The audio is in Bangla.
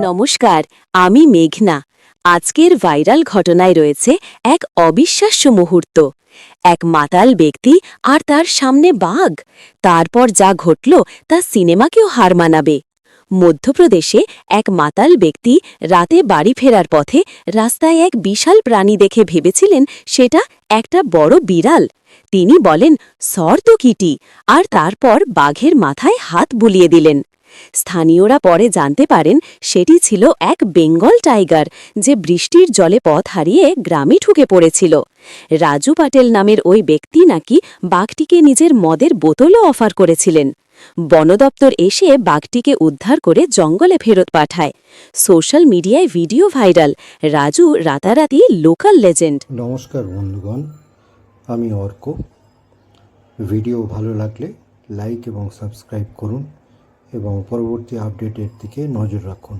নমস্কার, আমি মেঘনা। আজকের ভাইরাল ঘটনায় রয়েছে এক অবিশ্বাস্য মুহূর্ত। এক মাতাল ব্যক্তি আর তার সামনে বাঘ। তারপর যা ঘটল তা সিনেমাকেও হার মানাবে। মধ্যপ্রদেশে এক মাতাল ব্যক্তি রাতে বাড়ি ফেরার পথে রাস্তায় এক বিশাল প্রাণী দেখে ভেবেছিলেন সেটা একটা বড় বিড়াল। তিনি বলেন, সর তো কিটি। আর তারপর বাঘের মাথায় হাত বুলিয়ে দিলেন। স্থানীয়রা পরে জানতে পারেন সেটি ছিল এক বেঙ্গল টাইগার যে বৃষ্টির জলে পথ হারিয়ে গ্রামে ঢুকে পড়েছিল। রাজু পাটেল নামের ওই ব্যক্তি নাকি বাঘটিকে নিজের মদের বোতলও অফার করেছিলেন। বনদপ্তর এসে বাঘটিকে উদ্ধার করে জঙ্গলে ফেরত পাঠায়। সোশ্যাল মিডিয়ায় ভিডিও ভাইরাল। রাজু রাতারাতি লোকাল লেজেন্ড। নমস্কার বন্ধুগণ, আমি অর্ক। ভিডিও ভালো লাগলে লাইক এবং সাবস্ক্রাইব করুন। এবং পরবর্তী আপডেটের দিকে নজর রাখুন।